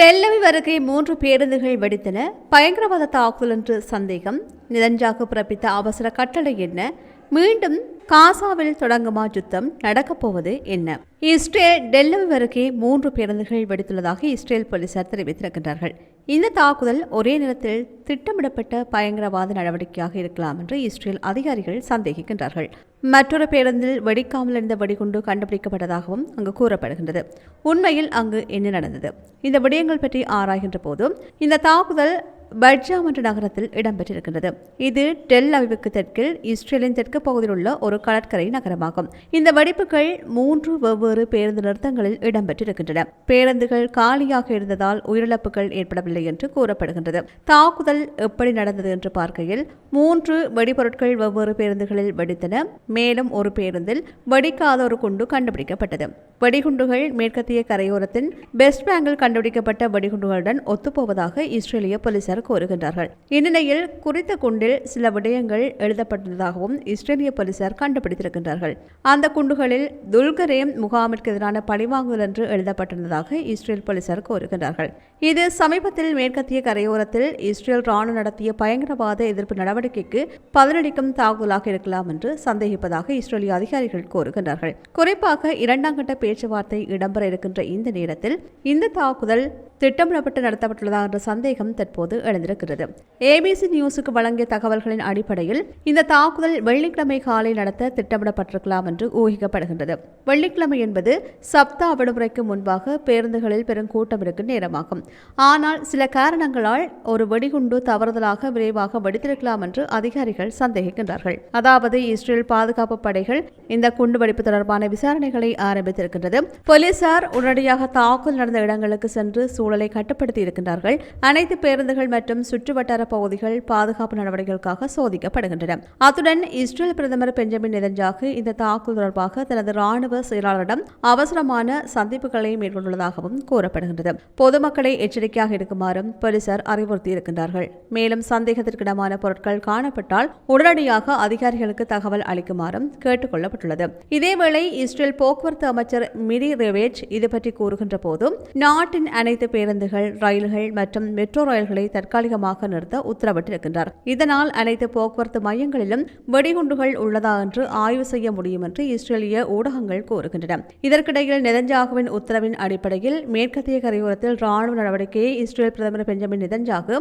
Tel Aviv அருகே மூன்று பேருந்துகள் வெடித்தன. பயங்கரவாத தாக்குதல் என்று சந்தேகம். நிதஞ்சாக்கு பிறப்பித்த அவசர கட்டளை என்ன? மீண்டும் காசாவில் தொடங்குமா யுத்தம் நடக்கப்போவது என்ன? இஸ்ரேல் டெல்லவி அருகே மூன்று பேருந்துகள் வெடித்துள்ளதாக இஸ்ரேல் போலீசார் தெரிவித்திருக்கின்றார்கள். இந்த தாக்குதல் ஒரே நேரத்தில் திட்டமிடப்பட்ட பயங்கரவாத நடவடிக்கையாக இருக்கலாம் என்று இஸ்ரேல் அதிகாரிகள் சந்தேகிக்கின்றார்கள். மற்றொரு பேருந்தில் வெடிக்காமல் இருந்த வெடிகுண்டு கண்டுபிடிக்கப்பட்டதாகவும் அங்கு கூறப்படுகின்றது. உண்மையில் அங்கு என்ன நடந்தது? இந்த விடயங்கள் பற்றி ஆராய்கின்ற போது இந்த தாக்குதல் பட்ஜா என்ற நகரத்தில் இடம்பெற்றிருக்கின்றது. இது டெல் அவிவுக்கு தெற்கில் இஸ்ரேலின் தெற்கு பகுதியில் உள்ள ஒரு கடற்கரை நகரமாகும். இந்த வெடிப்புகள் மூன்று வெவ்வேறு பேருந்து நிறுத்தங்களில் இடம்பெற்றிருக்கின்றன. பேருந்துகள் காலியாக இருந்ததால் உயிரிழப்புகள் ஏற்படவில்லை என்று கூறப்படுகின்றது. தாக்குதல் எப்படி நடந்தது என்று பார்க்கையில் மூன்று வெடிபொருட்கள் வெவ்வேறு பேருந்துகளில் வெடித்தன. மேலும் ஒரு பேருந்தில் வெடிக்காத ஒரு குண்டு கண்டுபிடிக்கப்பட்டது. வெடிகுண்டுகள் மேற்கத்திய கரையோரத்தின் பெஸ்ட் பேங்கில் கண்டுபிடிக்கப்பட்ட வெடிகுண்டுகளுடன் ஒத்துப்போவதாக இஸ்ரேலிய போலீசார் கூறுகின்றார்கள். இந்நிலையில் குறித்த குண்டில் சில விடயங்கள் எழுதப்பட்டதாகவும் இஸ்ரேலிய போலீசார் கண்டுபிடித்திருக்கின்றார்கள். அந்த குண்டுகளில் துல்கரேம் முகாமிற்கு எதிரான பழிவாங்குதல் என்று எழுதப்பட்டுள்ளதாக இஸ்ரேல் போலீசார் கூறுகின்றார்கள். இது சமீபத்தில் மேற்கத்திய கரையோரத்தில் இஸ்ரேல் ராணுவ நடத்திய பயங்கரவாத எதிர்ப்பு நடவடிக்கைக்கு பதிலளிக்கும் தாக்குதலாக இருக்கலாம் என்று சந்தேகிப்பதாக இஸ்ரேலிய அதிகாரிகள் கூறுகின்றார்கள். குறிப்பாக இரண்டாம் கட்ட பேச்சுவார்த்தை இடம்பெற இருக்கின்ற இந்த நேரத்தில் இந்த தாக்குதல் திட்டமிடப்பட்டு நடத்தப்பட்டுள்ளதா என்ற சந்தேகம் தற்போது எழுந்திருக்கிறது ஏபிசி நியூஸுக்கு வழங்கிய தகவல்களின் அடிப்படையில் இந்த தாக்குதல் வெள்ளிக்கிழமை காலை நடத்த திட்டமிடப்பட்டிருக்கலாம் என்று ஊகிக்கப்படுகின்றது. வெள்ளிக்கிழமை என்பது சப்தா விடுமுறைக்கு முன்பாக பேருந்துகளில் பெரும் கூட்டம் இருக்கும் நேரமாகும். ஆனால் சில காரணங்களால் ஒரு வெடிகுண்டு தவறுதலாக விரைவாக வெடித்திருக்கலாம் என்று அதிகாரிகள் சந்தேகிக்கின்றார்கள். அதாவது இஸ்ரேல் பாதுகாப்பு படைகள் இந்த குண்டு வெடிப்பு தொடர்பான விசாரணைகளை ஆரம்பித்திருக்கின்றது. போலீசார் உடனடியாக தாக்குதல் நடந்த இடங்களுக்கு சென்று சூழலை கட்டுப்படுத்தி இருக்கின்றார்கள் அனைத்து பேருந்துகள் மற்றும் சுற்றுவட்டார பகுதிகள் பாதுகாப்பு நடவடிக்கைகளுக்காக சோதிக்கப்படுகின்றன. அத்துடன் இஸ்ரேல் பிரதமர் பெஞ்சமின் நெதன்ஜாகு இந்த தாக்குதல் தொடர்பாக தனது ராணுவ செயலாளரிடம் அவசரமான சந்திப்புகளை மேற்கொண்டுள்ளதாகவும் கூறப்படுகின்றது. பொதுமக்களை எச்சரிக்கையாக இருக்குமாறும் போலீசார் அறிவுறுத்தியிருக்கின்றார்கள். மேலும் சந்தேகத்திற்கிடமான பொருட்கள் காணப்பட்டால் உடனடியாக அதிகாரிகளுக்கு தகவல் அளிக்குமாறும் கேட்டுக் கொள்ளப்பட்டுள்ளது இதேவேளை இஸ்ரேல் போக்குவரத்து அமைச்சர் மிரி ரெவேஜ் இது பற்றி கூறுகின்ற போதும் நாட்டின் அனைத்து பேருந்துகள் ரயில்கள் மற்றும் மெட்ரோ ரயில்களை தற்காலிகமாக நிறுத்த உத்தரவிட்டிருக்கின்றார். இதனால் அனைத்து போக்குவரத்து மையங்களிலும் வெடிகுண்டுகள் உள்ளதா என்று ஆய்வு செய்ய முடியும் என்று இஸ்ரேலிய ஊடகங்கள் கூறுகின்றன. இதற்கிடையில் நெதஞ்சாகுவின் உத்தரவின் அடிப்படையில் மேற்கத்திய கரையோரத்தில் ராணுவ நடவடிக்கையை இஸ்ரேல் பிரதமர் பெஞ்சமின் நெதஞ்சாகு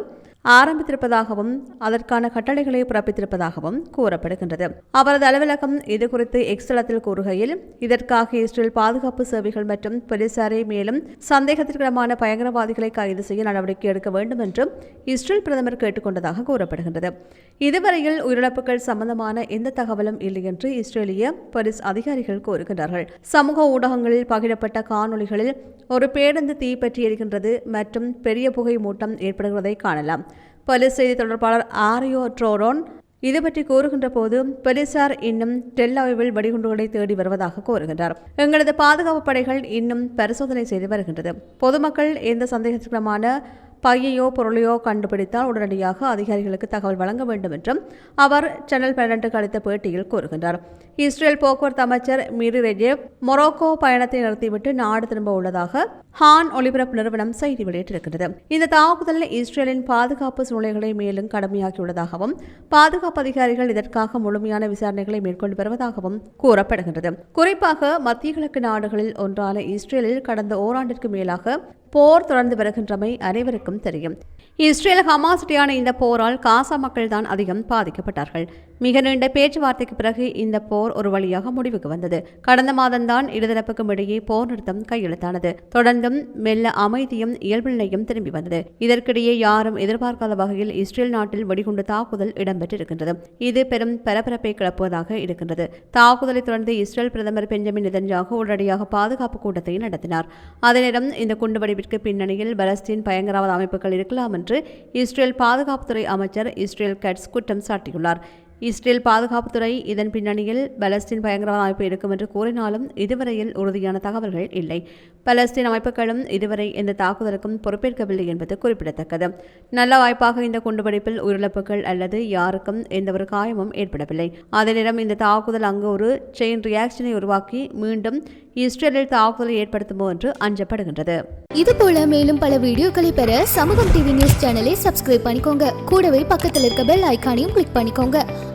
ஆரம்பித்திருப்பதாகவும் அதற்கான கட்டளைகளை பிறப்பித்திருப்பதாகவும் கூறப்படுகின்றது. அவரது அலுவலகம் இதுகுறித்து எக்ஸ்தளத்தில் கூறுகையில் இதற்காக இஸ்ரேல் பாதுகாப்பு சேவைகள் மற்றும் போலீசாரை மேலும் சந்தேகத்திற்கிடமான பயங்கரவாதிகளை கைது செய்ய நடவடிக்கை எடுக்க வேண்டும் என்றும் இஸ்ரேல் பிரதமர் கேட்டுக்கொண்டதாக கூறப்படுகின்றது. இதுவரையில் உயிரிழப்புகள் சம்பந்தமான எந்த தகவலும் இல்லை என்று இஸ்ரேலிய போலீஸ் அதிகாரிகள் கூறுகின்றார்கள். சமூக ஊடகங்களில் பகிரப்பட்ட காணொளிகளில் ஒரு பேருந்து தீப்பற்றி எரிகின்றது மற்றும் பெரிய புகை மூட்டம் ஏற்படுகிறதை காணலாம். போலீஸ் செய்தி தொடர்பாளர் ஆரியோ ட்ரோரோன் இது பற்றி கூறுகின்ற போது போலீசார் இன்னும் டெல்லாவில் வெடிகுண்டுகளை தேடி வருவதாக கூறுகின்றார். எங்களது பாதுகாப்பு படைகள் இன்னும் பரிசோதனை செய்து வருகின்றது. பொதுமக்கள் எந்த சந்தேகத்திற்குமான பையையோ பொருளையோ கண்டுபிடித்தால் உடனடியாக அதிகாரிகளுக்கு தகவல் வழங்க வேண்டும் என்றும் அவர் சேனல் பன்னெண்டுக்கு அளித்த பேட்டியில் கூறுகின்றார். இஸ்ரேல் போக்குவரத்து அமைச்சர் மிரி ரெஜேவ் மொரோக்கோ பயணத்தை நிறுத்திவிட்டு நாடு திரும்ப உள்ளதாக ஹான் ஒலிபரப்பு நிறுவனம் செய்தி வெளியிட்டிருக்கிறது இந்த தாக்குதல் இஸ்ரேலின் பாதுகாப்பு சூழ்நிலைகளை மேலும் கடுமையாக்கியுள்ளதாகவும் பாதுகாப்பு அதிகாரிகள் இதற்காக முழுமையான விசாரணைகளை மேற்கொண்டு வருவதாகவும் கூறப்படுகின்றது. குறிப்பாக மத்திய கிழக்கு நாடுகளில் ஒன்றான இஸ்ரேலில் கடந்த ஓராண்டிற்கு மேலாக போர் தொடர்ந்து வருகின்றமை அனைவருக்கும் தெரியும். இஸ்ரேல் ஹமாஸ் இடையான இந்த போரால் காசா மக்கள் தான் அதிகம் பாதிக்கப்பட்டார்கள். மிக நீண்ட பேச்சுவார்த்தைக்கு பிறகு இந்த போர் ஒரு வழியாக முடிவுக்கு வந்தது. கடந்த மாதம்தான் இருதரப்புக்கும் இடையே போர் நிறுத்தம் கையெழுத்தானது. தொடர்ந்தும் மெல்ல அமைதியும் இயல்பு நிலையும் திரும்பி வந்தது. இதற்கிடையே யாரும் எதிர்பார்க்காத வகையில் இஸ்ரேல் நாட்டில் வெடிகுண்டு தாக்குதல் இடம்பெற்றிருக்கின்றது. இது பெரும் பரபரப்பை கிளப்புவதாக இருக்கின்றது. தாக்குதலை தொடர்ந்து இஸ்ரேல் பிரதமர் பெஞ்சமின் நிதன்ஜாகு உடனடியாக பாதுகாப்பு கூட்டத்தை நடத்தினார். அதே நேரம் இந்த குண்டுவெடிப்பிற்கு பின்னணியில் பலஸ்தீன் பயங்கரவாத அமைப்புகள் இருக்கலாம் என்று இஸ்ரேல் பாதுகாப்புத்துறை அமைச்சர் இஸ்ரேல் கட்ஸ் குற்றம் சாட்டியுள்ளார். இஸ்ரேல் பாதுகாப்புத்துறை இதன் பின்னணியில் பலஸ்தீன் பயங்கரவாத அமைப்பு இருக்கும் என்று கூறினாலும் இதுவரையில் உறுதியான தகவல்கள் இல்லை. பலஸ்தீன் அமைப்புகளும் இதுவரை எந்த தாக்குதலுக்கும் பொறுப்பேற்கவில்லை என்பது குறிப்பிடத்தக்கது. நல்ல வாய்ப்பாக இந்த குண்டுவெடிப்பில் உயிரிழப்புகள் அல்லது யாருக்கும் எந்தவொரு காயமும் ஏற்படவில்லை. அதே நேரம் இந்த தாக்குதல் அங்கு ஒரு செயின் ரியாக்ஷனை உருவாக்கி மீண்டும் இஸ்ரேலில் தாக்குதலை ஏற்படுத்துமோ என்று அஞ்சப்படுகின்றது. இது போல மேலும் பல வீடியோக்களை பெற சமூகம் டிவி நியூஸ் சேனலை சப்ஸ்கிரைப் பண்ணிக்கோங்க. கூடவே பக்கத்தில் இருக்க பெல் ஐக்கானையும் கிளிக் பண்ணிக்கோங்க.